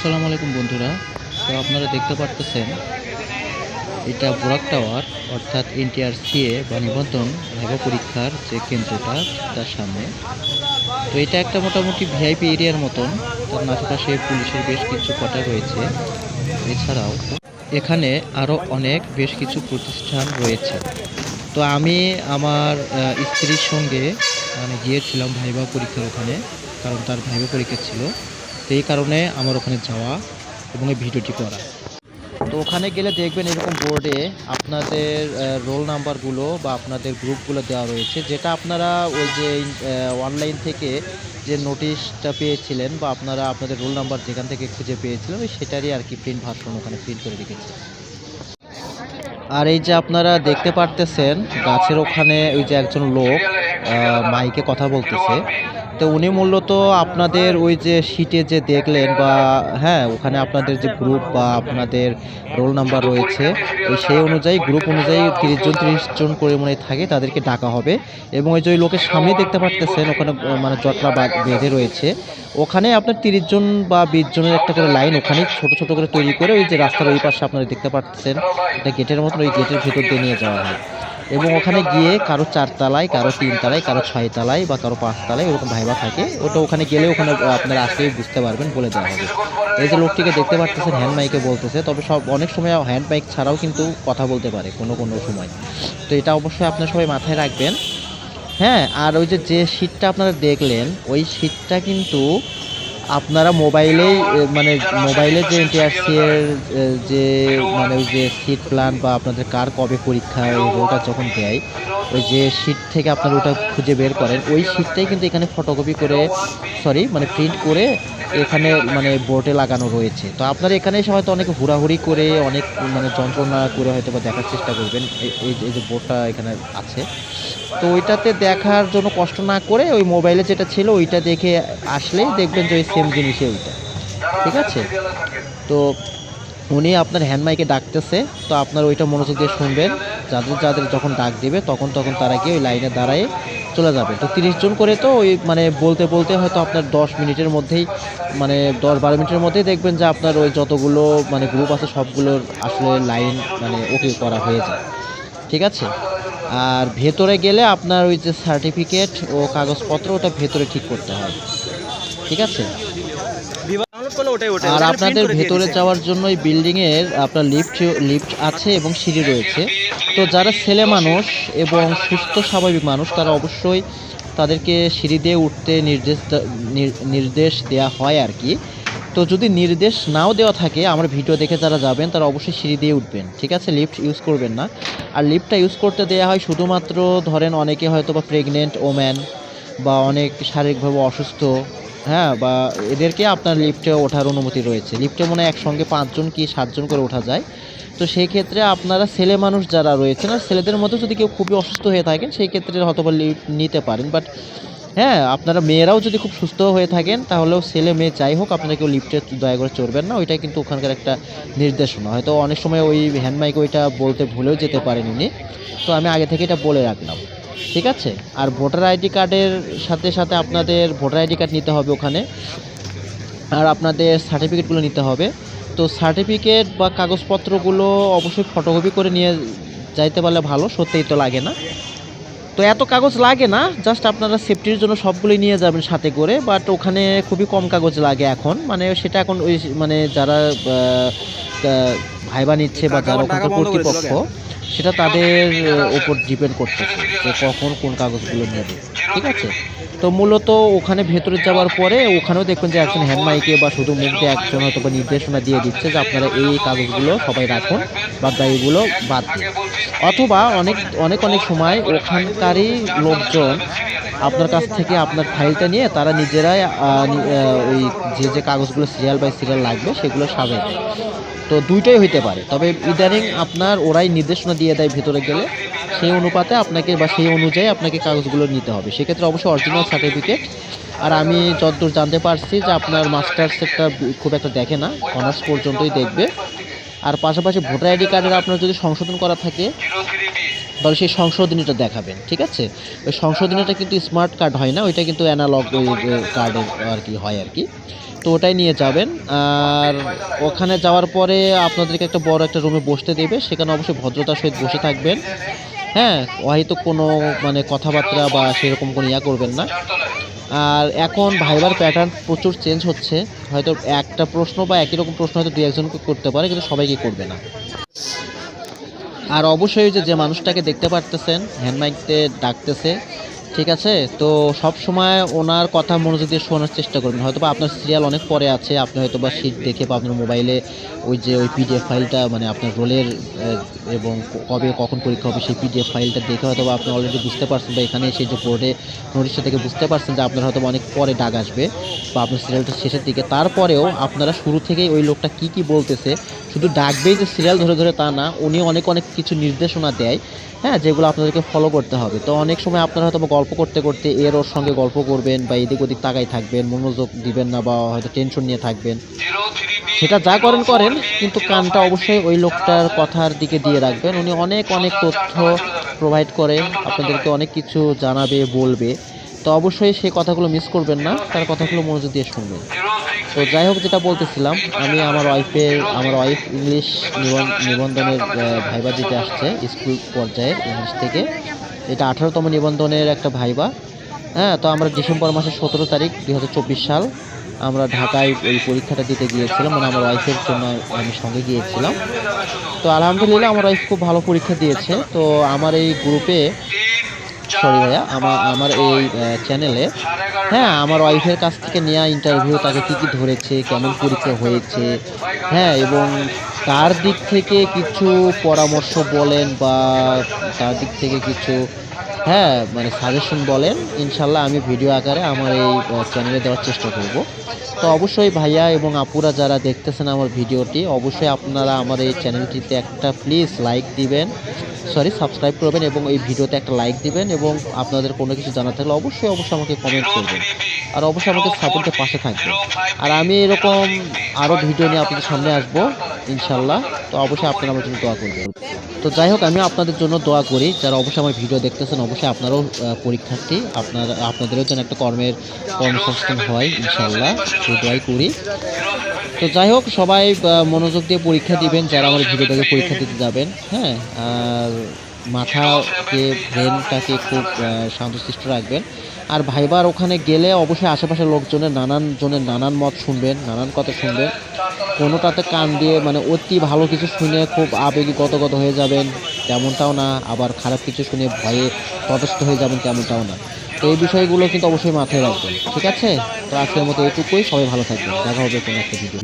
আসসালামু আলাইকুম বন্ধুরা। তো আপনারা দেখতে পারতেছেন, এটা বোরাক টাওয়ার অর্থাৎ এনটিআর সিএ বা নিবন্ধন ভাইবা পরীক্ষার যে কেন্দ্রটা তার সামনে। তো এটা একটা মোটামুটি ভিআইপি এরিয়ার মতন, তার আশেপাশে পুলিশের বেশ কিছু কোয়ার্টার রয়েছে। এছাড়াও এখানে আরও অনেক বেশ কিছু প্রতিষ্ঠান রয়েছে। তো আমি আমার স্ত্রীর সঙ্গে মানে গিয়েছিলাম ভাইবা পরীক্ষার ওখানে, কারণ তার ভাইবা পরীক্ষা ছিল। এই কারণে আমার ওখানে যাওয়া এবং এই ভিডিওটি করা। তো ওখানে গেলে দেখবেন এরকম বোর্ডে আপনাদের রোল নাম্বারগুলো বা আপনাদের গ্রুপগুলো দেওয়া রয়েছে, যেটা আপনারা ওই যে অনলাইন থেকে যে নোটিশটা পেয়েছিলেন বা আপনারা আপনাদের রোল নাম্বার যেখান থেকে খুঁজে পেয়েছিলেন, ওই সেটারই আর কি প্রিন্ট ভার্সন ওখানে প্রিন্ট করে রেখেছে। আর এই যে আপনারা দেখতে পারতেছেন, গাছের ওখানে ওই যে একজন লোক মাইকে কথা বলতেছে। তো উনি মূলত আপনাদের ওই যে শিটে যে দেখলেন বা হ্যাঁ ওখানে আপনাদের যে গ্রুপ বা আপনাদের রোল নাম্বার রয়েছে ওই সেই অনুযায়ী গ্রুপ অনুযায়ী তিরিশ জন তিরিশ জন করে মনে থাকে, তাদেরকে ডাকা হবে। এবং ওই যে ওই লোকের সামনে দেখতে পারতেছেন, ওখানে মানে জটলা বেঁধে রয়েছে। ওখানে আপনার তিরিশ জন বা বিশ জনের একটা করে লাইন ওখানে ছোট ছোট করে তৈরি করে ওই যে রাস্তার ওই পাশে আপনারা দেখতে পাচ্ছেন একটা গেটের মতন ওই গেটের ভিতর দিয়ে নিয়ে যাওয়া হয়। এবং ওখানে গিয়ে কারও চারতলায়, কারও তিনতলায়, কারও ছয়তলায় বা কারও পাঁচতলায় ওরকম ভাইবা থাকে। ওটা ওখানে গেলে ওখানে আপনারা আসলেই বুঝতে পারবেন, বলে দেওয়া হবে। এই যে লোকটিকে দেখতে পাচ্ছেন হ্যান্ড মাইকে বলতেছে, তবে সব অনেক সময় হ্যান্ড মাইক ছাড়াও কিন্তু কথা বলতে পারে কোনো কোনো সময়। তো এটা অবশ্যই আপনারা সবাই মাথায় রাখবেন। হ্যাঁ আর ওই যে যে শীটটা আপনারা দেখলেন, ওই শীটটা কিন্তু আপনারা মোবাইলেই মানে মোবাইলে যে এনটিআরসি এর যে মানে ওই যে সিট প্ল্যান বা আপনাদের কার কবে পরীক্ষা ওটা যখন দেয়, ওই যে শীট থেকে আপনারা ওটা খুঁজে বের করেন। ওই শীটটাই কিন্তু এখানে ফটোকপি করে সরি মানে প্রিন্ট করে এখানে মানে বোর্ডে লাগানো রয়েছে। তো আপনারা এখানে এসে হয়তো অনেক হুড়াহুড়ি করে, অনেক মানে যন্ত্রণা করে হয়তো বা দেখার চেষ্টা করবেন এই যে বোর্ডটা এখানে আছে। তো ওইটাতে দেখার জন্য কষ্ট না করে ওই মোবাইলে যেটা ছিল ওইটা দেখে আসলেই দেখবেন যে ওই সেম জিনিসই ওইটা। ঠিক আছে? তো উনি আপনার হ্যান্ড মাইকে ডাকতেছে, তো আপনার ওইটা মনোযোগ দিয়ে শুনবেন। যাদের যাদের যখন ডাক দেবে, তখন তখন তারা গিয়ে ওই লাইনে দাঁড়ায় চলে যাবে। তো তিরিশ জন করে তো ওই মানে বলতে বলতে হয়তো আপনার দশ মিনিটের মধ্যেই মানে দশ বারো মিনিটের মধ্যেই দেখবেন যে আপনার ওই যতগুলো মানে গ্রুপ আছে, সবগুলোর আসলে লাইন মানে ওকে করা হয়ে যায়। ঠিক আছে? আর ভেতরে গেলে আপনার ওই যে সার্টিফিকেট ও কাগজপত্র ওটা ভেতরে ঠিক করতে হয়। ঠিক আছে? আর আপনাদের ভেতরে যাওয়ার জন্য এই বিল্ডিং এর আপনার লিফট লিফট আছে এবং সিঁড়ি রয়েছে। তো যারা ছেলে মানুষ এবং সুস্থ স্বাভাবিক মানুষ তারা অবশ্যই তাদেরকে সিঁড়ি দিয়ে উঠতে নির্দেশ নির্দেশ দেওয়া হয় আর কি। তো যদি নির্দেশ নাও দেওয়া থাকে আমার ভিডিও দেখে যারা যাবেন তারা অবশ্যই সিঁড়ি দিয়ে উঠবেন। ঠিক আছে? লিফট ইউজ করবেন না। আর লিপটা ইউজ করতে দেওয়া হয় শুধুমাত্র ধরেন অনেকে হয়তো বা প্রেগনেন্ট ওম্যান বা অনেক শারীরিকভাবে অসুস্থ হ্যাঁ বা এদেরকে আপনার লিফটে ওঠার অনুমতি রয়েছে। লিফটে মনে হয় একসঙ্গে পাঁচজন কি সাতজন করে ওঠা যায়। তো সেই ক্ষেত্রে আপনারা ছেলে মানুষ যারা রয়েছেন, আর ছেলেদের মধ্যে যদি কেউ খুবই অসুস্থ হয়ে থাকেন, সেই ক্ষেত্রে হয়তো লিফট নিতে পারেন। বাট হ্যাঁ আপনারা মেয়েরাও যদি খুব সুস্থ হয়ে থাকেন, তাহলেও ছেলে মেয়ে যাই হোক, আপনারা কেউ লিফটে দয়া করে চড়বেন না। ওইটাই কিন্তু ওখানকার একটা নির্দেশনা। হয়তো অনেক সময় ওই হ্যান্ড মাইক ওইটা বলতে ভুলেও যেতে পারেন উনি। তো আমি আগে থেকে এটা বলে রাখলাম। ঠিক আছে? আর ভোটার আইডি কার্ডের সাথে সাথে আপনাদের ভোটার আইডি কার্ড নিতে হবে ওখানে। আর আপনাদের সার্টিফিকেটগুলো নিতে হবে। তো সার্টিফিকেট বা কাগজপত্রগুলো অবশ্যই ফটোকপি করে নিয়ে যাইতে পারলে ভালো, সত্যিই তো লাগে না। তো এত কাগজ লাগে না জাস্ট আপনারা সেফটির জন্য সবগুলি নিয়ে যাবেন সাথে করে বাট ওখানে খুবই কম কাগজ লাগে এখন। মানে সেটা এখন ওই মানে যারা ভাইবা নিচ্ছে বা যারা ওখানে ওখানকার কর্তৃপক্ষ সেটা তাদের ওপর ডিপেন্ড করতেছে যে কখন কোন কাগজগুলো নেবে। ঠিক আছে? তো মূলত ওখানে ভেতরে যাওয়ার পরে ওখানেও দেখবেন যে একজন হ্যান্ড মাইকে বা শুধু মুখ একজন হয়তো নির্দেশনা দিয়ে দিচ্ছে যে আপনারা এই কাগজগুলো সবাই রাখুন বা দায়ীগুলো বাদ দিন। অথবা অনেক অনেক অনেক সময় ওখানকারই লোকজন আপনার কাছ থেকে আপনার ফাইলটা নিয়ে তারা নিজেরাই ওই যে যে কাগজগুলো সিরিয়াল বাই সিরিয়াল লাগবে সেগুলো সাজায় তো দুইটাই হইতে পারে। তবে ইদানিং আপনার ওরাই নির্দেশনা দিয়ে দেয় ভেতরে গেলে। সেই অনুপাতে আপনাকে বা সেই অনুযায়ী আপনাকে কাগজগুলো নিতে হবে। সেক্ষেত্রে অবশ্যই অরিজিনাল সার্টিফিকেট আর আমি যতদূর জানতে পারছি যে আপনার মাস্টার্স একটা খুব একটা দেখে না অনার্স পর্যন্তই দেখবে। আর পাশাপাশি ভোটার আইডি কার্ডের আপনার যদি সংশোধন করা থাকে, তাহলে সেই সংশোধনীটা দেখাবেন, ঠিক আছে? ওই সংশোধনীটা কিন্তু স্মার্ট কার্ড হয় না, ওইটা কিন্তু অ্যানালগ কার্ডের আর কি হয় আর কি। তো ওটাই নিয়ে যাবেন। আর ওখানে যাওয়ার পরে আপনাদেরকে একটা বড় একটা রুমে বসতে দেবে, সেখানে অবশ্যই ভদ্রতার সহিত বসে থাকবেন। হ্যাঁ হয়তো কোনো মানে কথাবার্তা বা সেরকম কোনো ইয়া করবেন না। আর এখন ভাইবার প্যাটার্ন প্রচুর চেঞ্জ হচ্ছে। হয়তো একটা প্রশ্ন বা একই রকম প্রশ্ন হয়তো দু একজনকে করতে পারে, কিন্তু সবাইকে করবে না। আর অবশ্যই যে যে মানুষটাকে দেখতে পারতেছেন হ্যান্ড মাইকতে ডাকতেছে ঠিক আছে? তো সব সময় ওনার কথা মনোযোগ দিয়ে শোনার চেষ্টা করবেন। হয়তো বা আপনার সিরিয়াল অনেক পরে আছে, আপনি হয়তো বা শীট দেখে বা আপনার মোবাইলে ওই যে ওই পিডিএফ ফাইলটা মানে আপনার রোলের এবং কবে, কখন পরীক্ষা হবে সেই পিডিএফ ফাইলটা দেখে হয়তো বা আপনি অলরেডি বুঝতে পারছেন বা এখানে সেই যে বোর্ডে নোটিশটা থেকে বুঝতে পারছেন যে আপনার হয়তো অনেক পরে ডাক আসবে বা আপনার সিরিয়ালটা শেষের দিকে। তারপরেও আপনারা শুরু থেকেই ওই লোকটা কি কি বলতেছে? শুধু ডাকবেই যে সিরিয়াল ধরে ধরে তা না, উনি অনেক অনেক কিছু নির্দেশনা দেয়। হ্যাঁ যেগুলো আপনাদেরকে ফলো করতে হবে। তো অনেক সময় আপনারা হয়তো গল্প করতে করতে এর ওর সঙ্গে গল্প করবেন বা এদিক ওদিক তাকাই থাকবেন, মনোযোগ দিবেন না বা হয়তো টেনশন নিয়ে থাকবেন। সেটা যা করেন করেন, কিন্তু কানটা অবশ্যই ওই লোকটার কথার দিকে দিয়ে রাখবেন। উনি অনেক অনেক তথ্য প্রোভাইড করে, আপনাদেরকে অনেক কিছু জানাবে, বলবে। তো অবশ্যই সেই কথাগুলো মিস করবেন না, তার কথাগুলো মনোযোগ দিয়ে শুনবেন। তো যাই হোক, যেটা বলতেছিলাম, আমি আমার ওয়াইফের আমার ওয়াইফ ইংলিশ নিবন্ধনের ভাইবা দিতে আসছে স্কুল পর্যায়ের ইংলিশ থেকে। এটা আঠারোতম নিবন্ধনের একটা ভাইবা। হ্যাঁ তো আমরা ডিসেম্বর মাসের সতেরো তারিখ, দুই হাজার চব্বিশ সাল আমরা ঢাকায় এই পরীক্ষাটা দিতে গিয়েছিলাম মানে আমার ওয়াইফের জন্য আমি সঙ্গে গিয়েছিলাম। তো আলহামদুলিল্লাহ, আমার ওয়াইফ খুব ভালো পরীক্ষা দিয়েছে। তো আমার এই গ্রুপে সরি ভাইয়া, আমার আমার এই চ্যানেলে হ্যাঁ আমার ওয়াইফের কাছ থেকে নেওয়া ইন্টারভিউ তাকে কী কী ধরেছে, কেমন পরীক্ষা হয়েছে হ্যাঁ এবং তার দিক থেকে কিছু পরামর্শ বলেন বা তার দিক থেকে কিছু হ্যাঁ মানে সাজেশন বলেন, ইনশাল্লাহ আমি ভিডিও আকারে আমার এই চ্যানেলে দেওয়ার চেষ্টা করব। তো অবশ্যই ভাইয়া এবং আপুরা যারা দেখতেছেন আমার ভিডিওটি অবশ্যই আপনারা আমার এই চ্যানেলটিতে একটা প্লিজ লাইক দিবেন। সরি সাবস্ক্রাইব করবেন এবং এই ভিডিওতে একটা লাইক দিবেন এবং আপনাদের কোনো কিছু জানা থাকলে অবশ্যই অবশ্যই আমাকে কমেন্ট করবেন। আর অবশ্যই আমাকে সাপোর্টের পাশে থাকবেন। আর আমি এরকম আরও ভিডিও নিয়ে আপনাদের সামনে আসব, ইনশাল্লাহ। তো অবশ্যই আপনারা আমার জন্য দোয়া করবেন। তো যাই হোক, আমি আপনাদের জন্য দোয়া করি। যারা অবশ্যই আমার ভিডিও দেখতেছেন, অবশ্যই আপনারাও পরীক্ষার্থী, আপনার, আপনাদেরও যেন একটা কর্মের কর্মসংস্থান হয়, ইনশাল্লাহ। সেই দোয়াই করি। তো যাই হোক, সবাই মনোযোগ দিয়ে পরীক্ষা দিবেন, যারা আমার ভিডিও দেখে পরীক্ষা দিতে যাবেন হ্যাঁ? আর মাথাকে ব্রেনটাকে খুব শান্তশিষ্ট রাখবেন। আর ভাইবার ওখানে গেলে অবশ্যই আশেপাশের লোকজনের, নানান জনের নানান মত শুনবেন, নানান কথা শুনবেন। কোনোটাতে কান দিয়ে মানে অতি ভালো কিছু শুনে খুব আবেগী গতগত হয়ে যাবেন, তেমনটাও না। আবার খারাপ কিছু শুনে ভয়ে তটস্থ হয়ে যাবেন, তেমনটাও না। তো এই বিষয়গুলো কিন্তু অবশ্যই মাথায় রাখবেন, ঠিক আছে? তো আজকের মতো এটুকুই, সবাই ভালো থাকবেন। দেখা হবে কোনো একটা ভিডিও